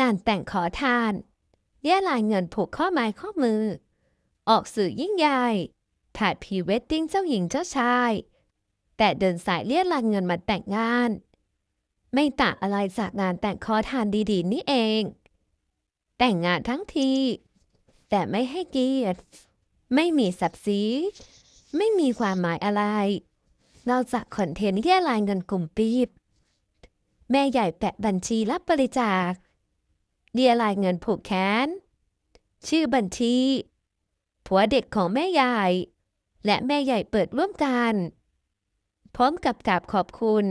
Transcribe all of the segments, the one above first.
งานแต่งขอทานเรียรายเงินผูกข้อไม้ข้อมือ ออกสื่อยิ่งใหญ่ถ่ายพรีเวดดิ้งเจ้าหญิงเจ้าชาย แต่เดินสายเรียรายเงินมาแต่งงาน ไม่ต่างอะไรจากงานแต่งขอทานดีๆ นี่เอง แต่งงานทั้งที แต่ไม่ให้เกียรติ ไม่มีศักดิ์ศรีไม่มีความหมายอะไรนอกจากคอนเทนต์เรียรายเงินกลุ่มปีบแม่ใหญ่แปะบัญชีรับบริจาค เรียรายเงินผูกแขน ชื่อบัญชี ผัวเด็กของแม่ใหญ่ และแม่ใหญ่เปิดร่วมกัน พร้อมกับกราบขอบคุณ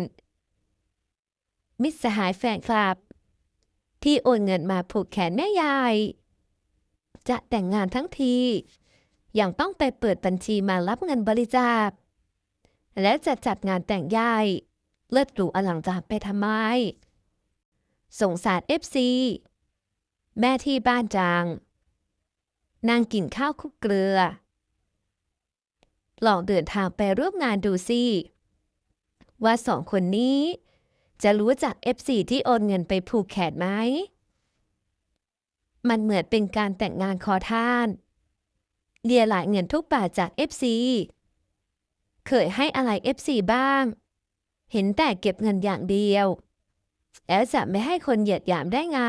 มิตรสหายแฟนคลับ ที่โอนเงินมาผูกแขนแม่ยายจะแต่งงานทั้งทียังต้องไปเปิดบัญชีมารับเงินบริจาค และจะจัดงานแต่งยายเลิศหรูอลังการไปทำไม สงสารเอฟซี แม่ที่บ้านจาง นางกินข้าวคุกเกลือ ลองเดินทางไปร่วมงานดูสิว่าสองคนนี้ จะรู้จัก FC ที่โอนเงินไปผูกแขนไหม มันเหมือนเป็นการแต่งงานขอท่านเรียหลายเงินทุกบาทจาก FC เคยให้อะไร FC บ้าง เห็นแต่เก็บเงินอย่างเดียว แล้วจะไม่ให้คนเหยียดหยามได้ไง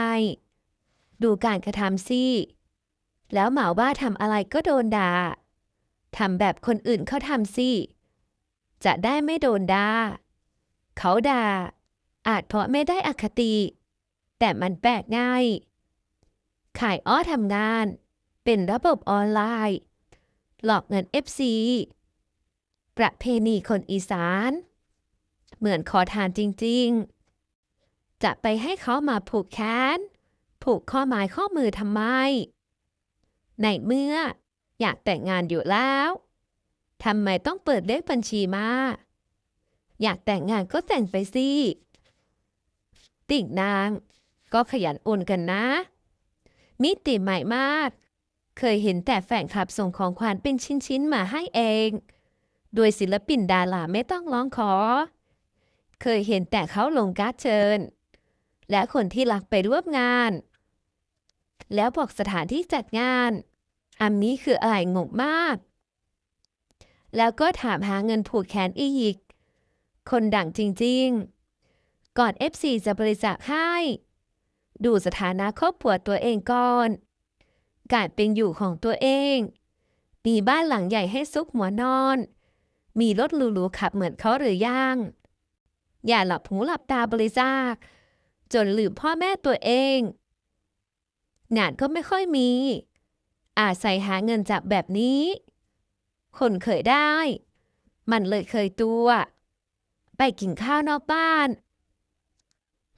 ดูการกระทำสิแล้วเหมาว่าทำอะไรก็โดนด่าทำแบบคนอื่นเขาทำสิจะได้ไม่โดนด่าเขาด่า อาจเพราะไม่ได้อคติ แต่มันแปลกง่าย ขายอ้อทำงาน เป็นระบบออนไลน์ หลอกเงิน FC ประเพณีคนอีสาน เหมือนขอทานจริงๆ จะไปให้เขามาผูกแขน ผูกข้อไม้ข้อมือทำไม ในเมื่อ อยากแต่งงานอยู่แล้วทำไมต้องเปิดเลขบัญชีมา อยากแต่งงานก็แต่งไปสิ ติ่งนางก็ขยันโอนกันนะ มิติใหม่มาก เคยเห็นแต่แฟนคลับส่งของขวัญเป็นชิ้นๆมาให้เอง โดยศิลปินดาราไม่ต้องร้องขอ เคยเห็นแต่เขาลงการ์ดเชิญ และคนที่รักไปร่วมงาน แล้วบอกสถานที่จัดงาน อันนี้คืออะไรงงมาก แล้วก็ถามหาเงินผูกแขนอีก คนดังจริงๆ ก่อน FC จะบริจาคให้ ดูสถานะครอบครัวตัวเองก่อน การเป็นอยู่ของตัวเอง มีบ้านหลังใหญ่ให้ซุกหัวนอน มีรถหรูๆขับเหมือนเขาหรือยัง อย่าหลับหูหลับตาบริจาค จนลืมพ่อแม่ตัวเอง งานก็ไม่ค่อยมี อาศัยหาเงินจากแบบนี้ คนเคยได้ มันเลยเคยตัว ไปกินข้าวนอกบ้าน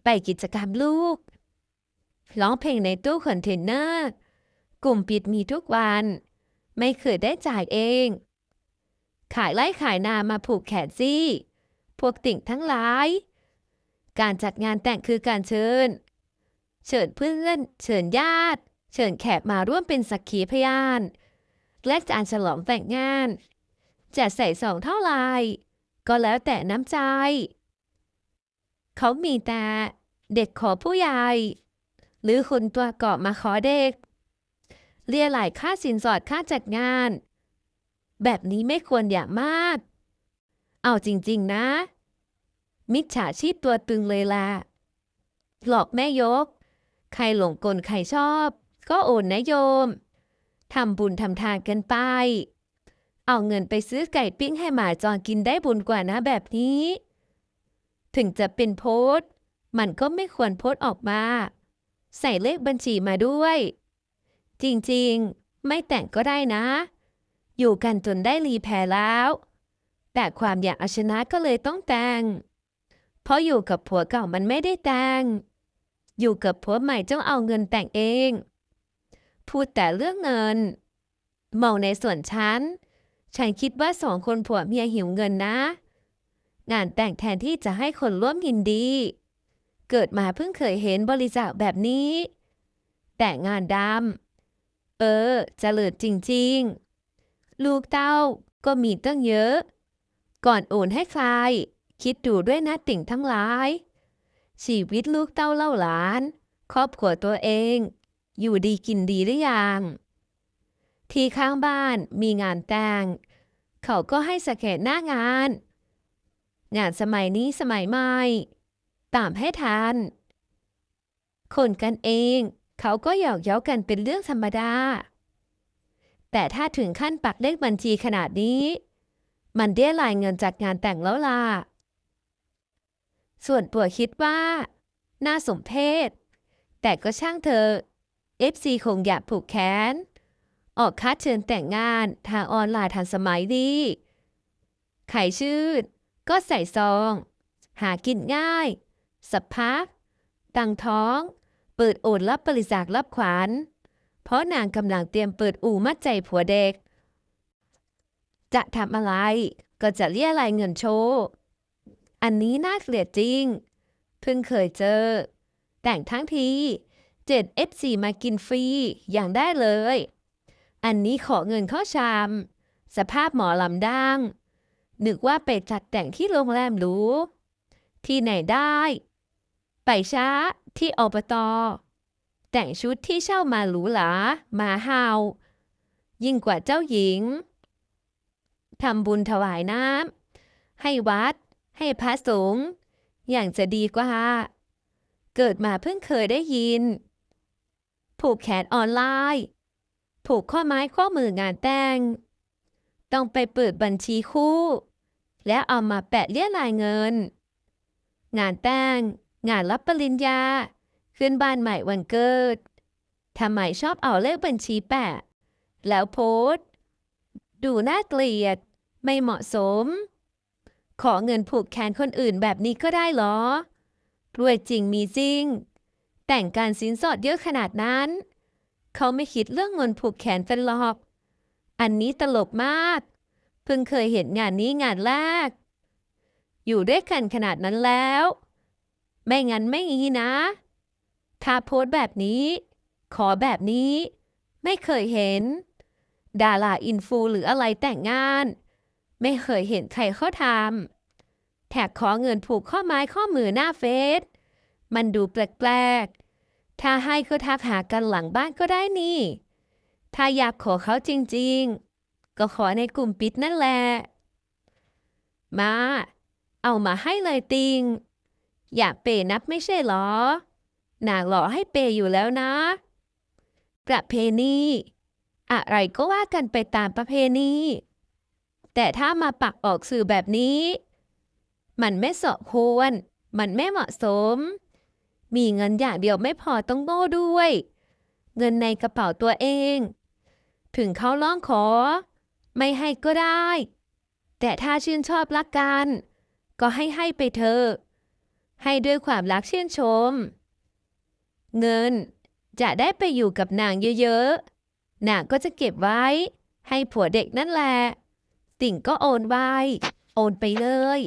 ไปกิจกรรมลูก ร้องเพลงในตู้คอนเทนเนอร์ กลุ่มปิดมีทุกวัน ไม่เคยได้จ่ายเอง ขายไล่ขายนามาผูกแขนซี่ พวกติ่งทั้งหลาย การจัดงานแต่งคือการเชิญ เชิญเพื่อนเชิญญาติ เชิญแขกมาร่วมเป็นสักขีพยาน และการฉลองแต่งงาน จะใส่สองเท่าไรก็แล้วแต่น้ำใจ เขามีแต่เด็กขอผู้ใหญ่ หรือคนตัวเกาะมาขอเด็ก เรียหลายค่าสินสอดค่าจัดงาน แบบนี้ไม่ควรอย่างมาก เอาจริง ๆ นะ มิจฉาชีพตัวตึงเลยล่ะ หลอกแม่ยก ใครหลงกลใครชอบ ก็โอนนะโยมทำบุญทำทานกันไป เอาเงินไปซื้อไก่ปิ้งให้หมาจรกินได้บุญกว่านะแบบนี้ ถึงจะเป็นโพสต์มันก็ไม่ควรโพสต์ออกมา ใส่เลขบัญชีมาด้วย จริงๆ ไม่แต่งก็ได้นะ อยู่กันจนได้รีแพรแล้ว แต่ความอยากเอาชนะก็เลยต้องแต่ง เพราะอยู่กับผัวเก่ามันไม่ได้แต่ง อยู่กับผัวใหม่ต้องเอาเงินแต่งเอง พูดแต่เรื่องเงิน มองในส่วนฉัน ฉันคิดว่าสองคนผัวเมียหิวเงินนะ งานแต่งแทนที่จะให้คนร่วมยินดี เกิดมาเพิ่งเคยเห็นบริจาคแบบนี้ แต่งานดำ เออจเจริญจริงๆ ลูกเต้าก็มีตั้งเยอะ ก่อนโอนให้ใคร คิดดูด้วยนะติ่งทั้งหลาย ชีวิตลูกเต้าเล่าหลาน ครอบครัวตัวเอง อยู่ดีกินดีหรือยัง ที่ข้างบ้านมีงานแต่ง เขาก็ให้สแกนหน้างาน งานสมัยนี้สมัยใหม่ ตามให้ทัน คนกันเอง เขาก็หยอกเย้ากันเป็นเรื่องธรรมดา แต่ถ้าถึงขั้นปักเลขบัญชีขนาดนี้ มันเรียรายเงินจากงานแต่งแล้วล่ะ ส่วนปัวคิดว่า น่าสมเพชแต่ก็ช่างเธอะ FC คงอยากผูกแขน ออกคัดเชิญแต่งงานทางออนไลน์ทันสมัยดีไข่ชื่นก็ใส่ซอง หากินง่าย สับพักตังท้อง เปิดโอนรับบริจาครับขวัญเพราะนางกำลังเตรียมเปิดอู่มัดใจผัวเด็ก จะทำอะไรก็จะเรียรายเงินโชว์ อันนี้น่าเกลียดจริง เพิ่งเคยเจอ แต่งทั้งทีเจ็ด FC มากินฟรี อย่างได้เลย อันนี้ขอเงินเข้าชาม สภาพหมอลำดังนึกว่าไปจัดแต่งที่โรงแรมหรู ที่ไหนได้ ไปช้าที่อบตแต่งชุดที่เช่ามาหรูหรามาเฮายิ่งกว่าเจ้าหญิงทำบุญถวายน้ำให้วัด ให้พระสงฆ์อย่างจะดีกว่า เกิดมาเพิ่งเคยได้ยิน ผูกแขนออนไลน์ ผูกข้อไม้ข้อมืองานแต่ง ต้องไปเปิดบัญชีคู่ และเอามาแปะเรียรายเงิน งานแต่ง งานรับปริญญา ขึ้นบ้านใหม่วันเกิดทำไมชอบเอาเลขบัญชีแปะ แล้วโพสต์ดูน่าเกลียด ไม่เหมาะสม ขอเงินผูกแขนคนอื่นแบบนี้ก็ได้เหรอ รวยจริงมีจริง แต่งการสินสอดเยอะขนาดนั้น เขาไม่คิดเรื่องเงินผูกแขนกันหรอก อันนี้ตลกมาก เพิ่งเคยเห็นงานนี้งานแรก อยู่ด้วยกันขนาดนั้นแล้ว ไม่งั้นไม่งี้นะ ถ้าโพสต์แบบนี้ ขอแบบนี้ ไม่เคยเห็น ดาราอินฟูหรืออะไรแต่งงาน ไม่เคยเห็นใครเขาทำแท็กขอเงินผูกข้อไม้ข้อมือหน้าเฟซ มันดูแปลกๆ ถ้าให้ก็ทักหากันหลังบ้านก็ได้นี่ ถ้าอยากขอเขาจริงๆ ก็ขอในกลุ่มปิดนั่นแหละ มา เอามาให้เลยติง อยากเปย์นับไม่ใช่หรอ นางหล่อให้เปย์อยู่แล้วนะ ประเพณี อะไรก็ว่ากันไปตามประเพณี แต่ถ้ามาปักออกสื่อแบบนี้ มันไม่สมควร มันไม่เหมาะสม มีเงินอย่างเดียวไม่พอต้องโง่ด้วย เงินในกระเป๋าตัวเอง ถึงเขาร้องขอ ไม่ให้ก็ได้ แต่ถ้าชื่นชอบรักกัน ก็ให้ให้ไปเถอะให้ด้วยความรักชื่นชม เงินจะได้ไปอยู่กับนางเยอะๆนางก็จะเก็บไว้ ให้ผัวเด็กนั่นแหละ ติ่งก็โอนไว้ โอนไปเลย